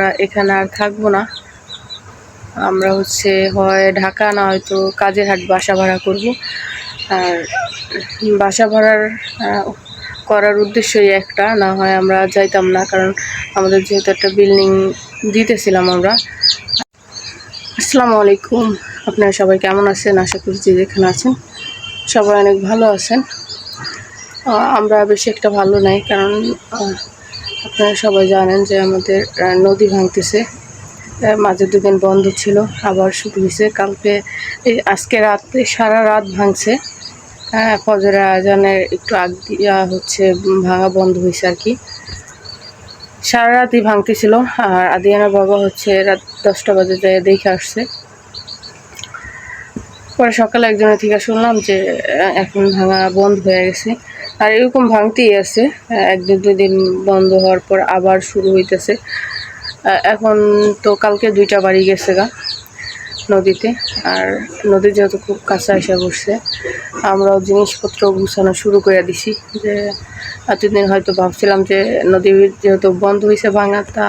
আমরা এখানে আর থাকব না। আমরা হচ্ছে হয় ঢাকা, না হয়তো কাজের হাট বাসা ভাড়া করব। আর বাসা ভাড়ার করার উদ্দেশ্যই একটা, না হয় আমরা যাইতাম না, কারণ আমাদের যেহেতু একটা বিল্ডিং দিতেছিলাম আমরা। আসসালামু আলাইকুম আপনারা সবাই কেমন আছেন? আশা করি যে যেখানে আছেন। সবাই অনেক ভালো আছেন। আমরা বেশি একটা ভালো নাই, কারণ আপনারা সবাই জানেন যে আমাদের নদী ভাঙতেছে। মাঝে দুদিন বন্ধ ছিল, আবার শুরু হয়েছে। কালকে এই আজকে রাতে সারা রাত ভাঙছে। হ্যাঁ ফজরের আজানের একটু আগ দিয়া হচ্ছে ভাঙা বন্ধ হয়েছে আর কি। সারা রাতই ভাঙতেছিল, আর আদিয়ানার বাবা হচ্ছে রাত দশটা বাজে যায় দেখে আসছে। পরে সকালে একজনের থেকে শুনলাম যে এখন ভাঙা বন্ধ হয়ে গেছে। আর এরকম ভাঙতেই আছে। একদিন দুই দিন বন্ধ হওয়ার পর আবার শুরু হইতেছে। এখন তো কালকে দুইটা বাড়ি গেছে গা নদীতে। আর নদী যেহেতু খুব কাছে এসে বসছে, আমরাও জিনিসপত্র গুছানো শুরু করে দিছি যে, এতদিন হয়তো ভাবছিলাম যে নদী যেহেতু বন্ধ হয়েছে ভাঙা, তা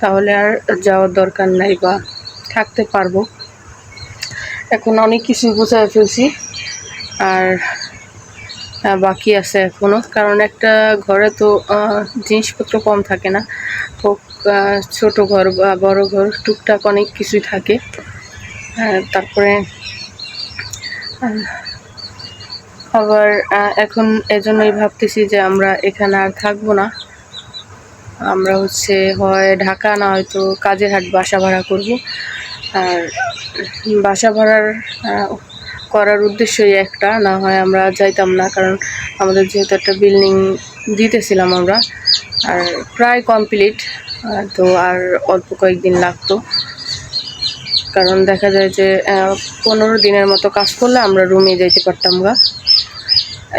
তাহলে আর যাওয়ার দরকার নাই বা থাকতে পারব। এখন অনেক কিছু গুছায় ফেলছি। আর বাকি আছে এখনও কারণ একটা ঘরে তো জিনিসপত্র কম থাকে না। হোক ছোট ঘর বা বড় ঘর, টুকটাক অনেক কিছুই থাকে। তারপরে আবার এখন এজন্যই ভাবতেছি যে আমরা এখানে আর থাকব না। আমরা হচ্ছে, হয় ঢাকা, না হয়তো কাজের হাট বাসা ভাড়া করব। আর বাসা ভাড়ার করার উদ্দেশ্যই একটা, না হয় আমরা যাইতাম না, কারণ আমাদের যেহেতু একটা বিল্ডিং দিতেছিলাম আমরা, আর প্রায় কমপ্লিট তো আর অল্প কয়েকদিন লাগতো। কারণ দেখা যায় যে পনেরো দিনের মতো কাজ করলে আমরা রুমে যাইতে পারতাম গা।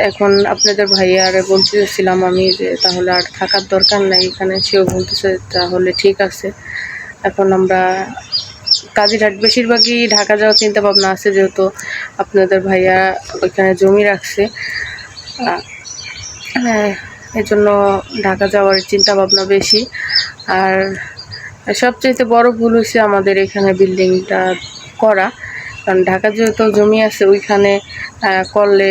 এখন আপনাদের ভাইয়ারে বলতেছিলাম আমি যে, তাহলে আর থাকার দরকার নাই, এখানে সেও বলতেছে, তাহলে ঠিক আছে। এখন আমরা কাজিরহাট, বেশিরভাগই ঢাকা যাওয়ার চিন্তা ভাবনা আছে যেহেতু আপনাদের ভাইয়া ওইখানে জমি রাখছে। হ্যাঁ এই জন্য ঢাকা যাওয়ার চিন্তা ভাবনা বেশি। আর সবচেয়ে বড় ভুল হয়েছে আমাদের এখানে বিল্ডিংটা করা। কারণ ঢাকা যেহেতু জমি আছে, ওইখানে করলে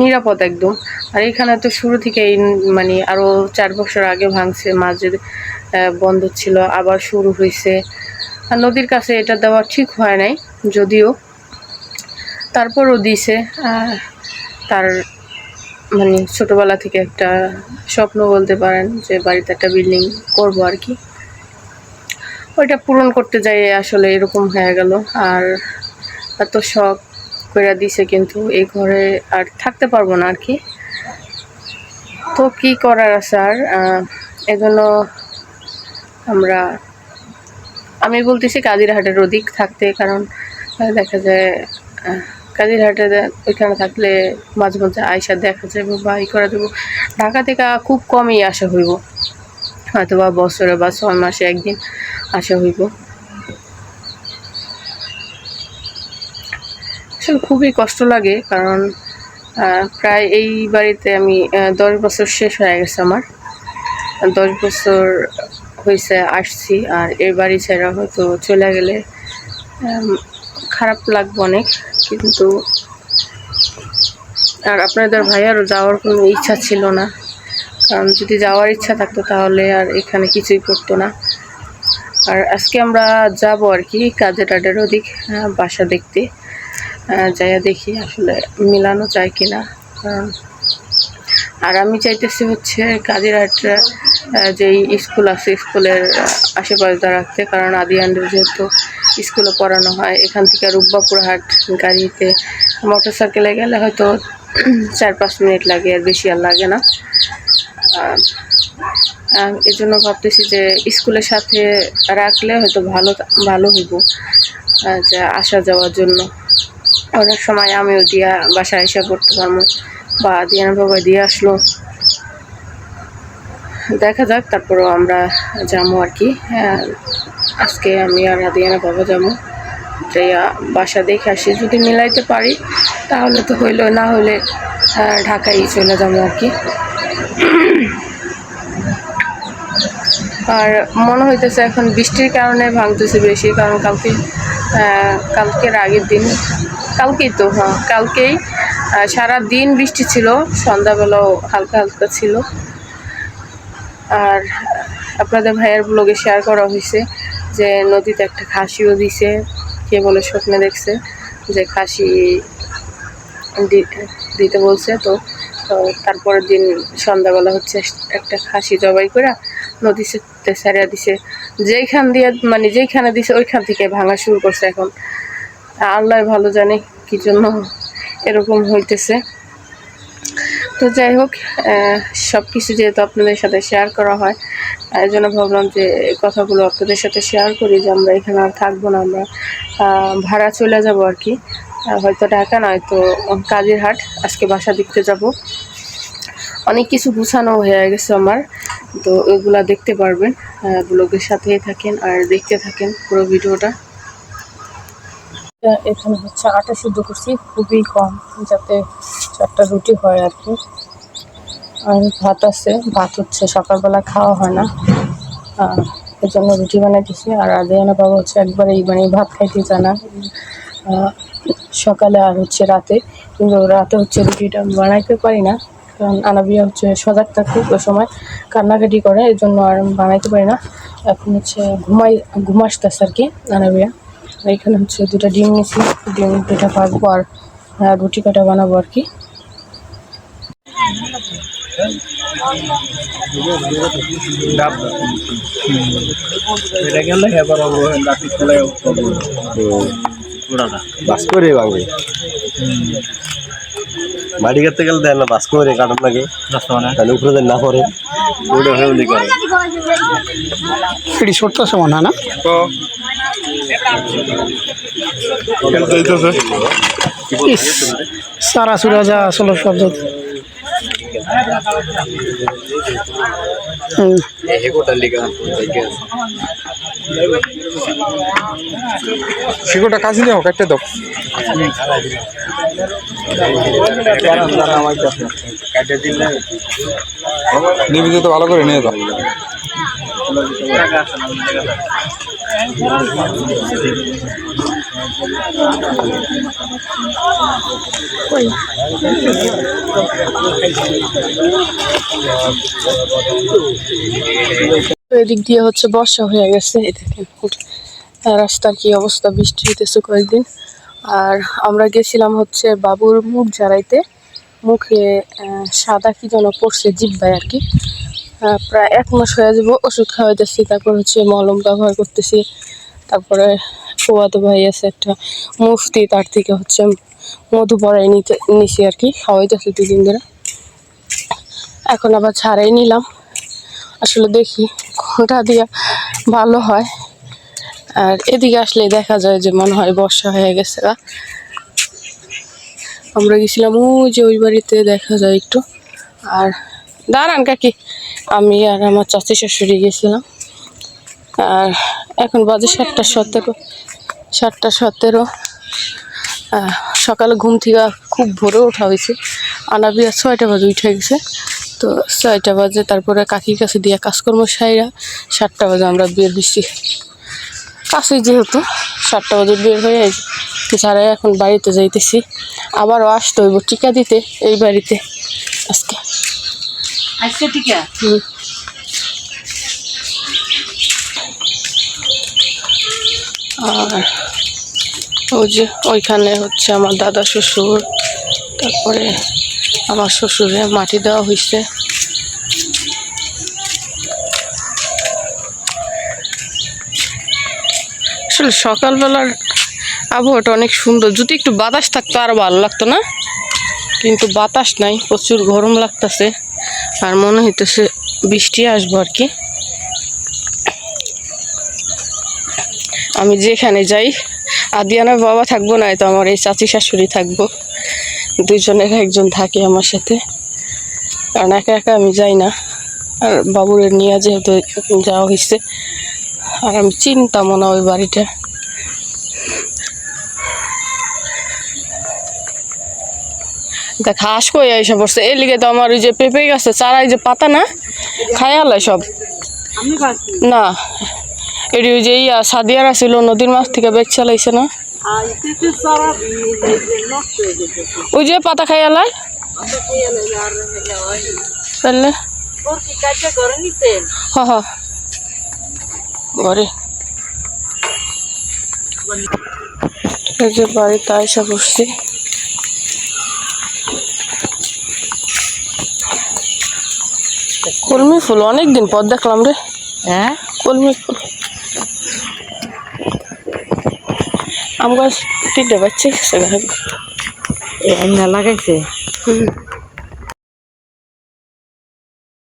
নিরাপদ একদম। আর এখানে তো শুরু থেকেই মানে আরও চার বছর আগে ভাঙছে, মাঝে বন্ধ ছিল, আবার শুরু হয়েছে আর নদীর কাছে এটা দেওয়া ঠিক হয় নাই, যদিও। তারপরও দিছে তার মানে ছোটবেলা থেকে একটা স্বপ্ন বলতে পারেন যে বাড়িতে একটা বিল্ডিং করব আর কি। ওইটা পূরণ করতে যাই আসলে এরকম হয়ে গেল, আর এত শখ করে দিছে কিন্তু এই ঘরে আর থাকতে পারব না আর কি। তো কি করার আছে আর এজন্য আমরা, আমি বলতেছি কাজিরহাটের অধিক থাকতে, কারণ দেখা যায় কাজিরহাটে ওইখানে থাকলে মাঝে মাঝে আয়সা দেখা যাবে বা ই করা যাব ঢাকা থেকে খুব কমই আসা হইব। হয়তো বা বছরে বা ছয় মাসে একদিন আসা হইব। আসলে খুবই কষ্ট লাগে কারণ প্রায় এই বাড়িতে আমি দশ বছর শেষ হয়ে গেছে আমার। দশ বছর হয়েছে আসছি আর এই বাড়ি ছাড়া হয়তো চলে গেলে খারাপ লাগবে অনেক। কিন্তু আর আপনাদের ভাইয়ারও যাওয়ার কোনো ইচ্ছা ছিল না। কারণ যদি যাওয়ার ইচ্ছা থাকতো তাহলে আর এখানে কিছুই করতো না। আর আজকে আমরা যাব আর কি কাজে টাডের ওদিক বাসা দেখতে। যাইয়া দেখি আসলে মিলানো যায় কিনা। কারণ আর আমি চাইতেছি হচ্ছে কাজিরহাট আহ, যেই স্কুল আছে স্কুলের আশেপাশে রাখতে কারণ আদিয়ানদের যেহেতু স্কুলে পড়ানো হয় এখান থেকে রূপবাপুর হাট গাড়িতে মোটর সাইকেলে গেলে হয়তো চার পাঁচ মিনিট লাগে আর বেশি আর লাগে না। এই জন্য ভাবতেছি যে স্কুলের সাথে রাখলে হয়তো ভালো ভালো হইব আসা যাওয়ার জন্য। অনেক সময় আমিও দিয়া বাসায় এসে পড়তে পারব। বা দিয়ানা বাবা দিয়ে আসলো। দেখা যাক তারপরও আমরা যাব আর কি। হ্যাঁ, আজকে আমি আর আদিয়ানা বাবা যাব যাইয়া বাসা দেখে আসি যদি মিলাইতে পারি তাহলে তো হইল না হলে ঢাকায় চলে যাব আর কি। আর মনে হইতেছে এখন বৃষ্টির কারণে ভাঙতেছে বেশি কারণ কালকে কালকের আগের দিন কালকেই তো হ্যাঁ কালকেই সারা দিন বৃষ্টি ছিল, সন্ধ্যাবেলাও হালকা হালকা ছিল। আর আপনাদের ভাইয়ের ব্লগে শেয়ার করা হয়েছে যে নদীতে একটা খাসিও দিছে, কে বলে স্বপ্নে দেখছে যে খাসি দিতে বলছে তো তারপরের দিন সন্ধ্যাবেলা হচ্ছে একটা খাসি জবাই করে নদীতে ছাড়িয়া দিছে। যেইখান দিয়ে মানে যেইখানে দিছে, ওইখান থেকে ভাঙা শুরু করছে এখন। আল্লাহ ভালো জানে কি জন্য এরকম হইতেছে। তো যাই হোক সব কিছু যেহেতু আপনাদের সাথে শেয়ার করা হয় এই জন্য ভাবলাম যে কথাগুলো আপনাদের সাথে শেয়ার করি যে আমরা এখানে আর থাকব না আমরা ভাড়া চলে যাব আর কি। হয়তো ঢাকা নয় তো কাজিরহাট, আজকে বাসা দেখতে যাব। অনেক কিছু গুছানো হয়ে গেছে আমার, তো ওইগুলা দেখতে পারবেন ব্লগের সাথেই থাকেন আর দেখতে থাকেন পুরো ভিডিওটা। এখানে হচ্ছে আটা সিদ্ধ করছি, খুবই কম যাতে চারটা রুটি হয় আর কি। আর ভাত আছে, ভাত হচ্ছে সকালবেলা খাওয়া হয় না। এই জন্য রুটি বানাই দিছি আর আদিয়ানা বাবা হচ্ছে একবারে মানে ভাত খাইতে চায় না। সকালে আর হচ্ছে রাতে। কিন্তু রাতে হচ্ছে রুটিটা বানাইতে পারি না। কারণ আনাবিয়া হচ্ছে সজাগ থাকে ওই সময়, কান্নাকাটি করে এই জন্য আর বানাইতে পারি না। এখন হচ্ছে ঘুমাই ঘুমাসতেছে আর কি আনাবিয়া। আর এখানে হচ্ছে দুটো ডিম নিয়েছি। ডিম দুটা পাকবো আর রুটি কাটা বানাবো আর কি। বাস করে ভাঙবে বাড়ি করতে গেলে দেয় না বাস করে কাটন লাগে তাহলে উপরে দেন না ওটা হয়ে করে এটি ছোট্ট সমান হয় না? সারা সুরা যা আসলো শব্দ। হুম, শিকড়টা কাছে নিয়ে হোক একটা দাও। নিবিতে তো ভালো করে নিয়ে দাও এদিক দিয়ে হচ্ছে বর্ষা হয়ে গেছে, এই দেখেন রাস্তার কি অবস্থা, বৃষ্টি হইতেছে কয়েকদিন। আর আমরা গেছিলাম হচ্ছে বাবুর মুখ ঝাড়াইতে, মুখে সাদা কি যেন পড়ছে জিব্বায় আর কি। প্রায় এক মাস হয়ে যাব, ওষুধ খাওয়াইতেছি, তারপর হচ্ছে মলম ব্যবহার করতেছি। তারপরে ফোয়াতো ভাই আছে একটা মুফতি, তার থেকে হচ্ছে মধু পড়াই নিতে, নিছি আর কি, খাওয়াইতেছি দুদিন ধরে। এখন আবার ছাড়াই নিলাম। আসলে দেখি কোনটা দিয়ে ভালো হয়। আর এদিকে আসলে দেখা যায় যে মনে হয় বর্ষা হয়ে গেছে। আমরা গেছিলাম ওই যে ওই বাড়িতে, দেখা যায় একটু। আর দাঁড়ান কাকি, আমি আর আমার চাচি শাশুড়ি গেছিলাম। আর এখন বাজে সাতটা সতেরো সাতটা সতেরো। সকালে ঘুম থেকে খুব ভোরে ওঠা হয়েছে। আনাবিয়া ছয়টা বাজে উঠে গেছে। তো ছয়টা বাজে তারপরে কাকির কাছে দিয়ে কাজকর্ম সাইরা সাতটা বাজে আমরা বের হয়েছি কাছে যেহেতু সাতটা বাজে বের হয়ে যারা এখন বাড়িতে যাইতেছি আবারও আসতে হইব টিকা দিতে এই বাড়িতে আজকে। আজকে টিকা? হুম। আর ওই যে ওইখানে হচ্ছে আমার দাদা শ্বশুর তারপরে আমার শ্বশুরে মাটি দেওয়া হয়েছে। আসলে সকালবেলার আবহাওয়াটা অনেক সুন্দর। যদি একটু বাতাস থাকতো আরও ভালো লাগতো না? কিন্তু বাতাস নাই, প্রচুর গরম লাগতেছে। আর মনে হইতেছে বৃষ্টি আসব আর কি। আমি যেখানে যাই, আদিয়ানার বাবা থাকব না তো আমার এই চাচি শাশুড়ি থাকব। দুজনের একজন থাকে আমার সাথে। কারণ একা একা আমি যাই না। আর বাবুরে নিয়ে যেহেতু যাওয়া হয়েছে আর আমি চিনতাম না ওই বাড়িটা। দেখ হাঁস কই এসে পড়ছে। এর লিগে তো আমার ওই যে পেঁপে গাছে চারাই যে পাতা না খায়ালায় সব। না এটি ওই যে ইয়া সাদিয়ার আছিল নদীর মাছ থেকে বেচ চালাইছে না। ওই যে পাতা খাই আলাই তাহলে হ হ। ঘরে। এই যে বাড়িতে আয়সা করছি কলমি ফুল অনেক দিন পর দেখলাম রে। হ্যাঁ? কলমি ফুল। আম গাছ তিনটে বাচ্চা গেছে লাগাইছে?